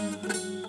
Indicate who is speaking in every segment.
Speaker 1: Eşeği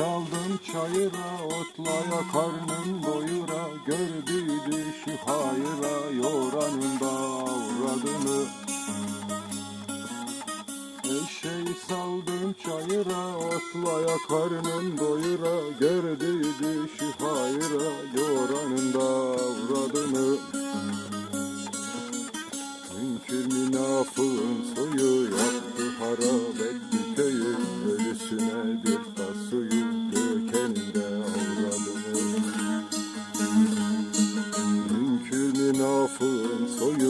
Speaker 1: saldım çayıra Otlaya karnım doyura Gördüydü şu hayıra Yoranında avradını. Eşeği saldım çayıra Otlaya karnım doyura Gördüydü şu hayıra Yoranında avradını. Mümkün münafığın soyu Yaktı harap etti köyü Ölüsüne bir tas suyu Mümkün münafığın soyu Yaktı harap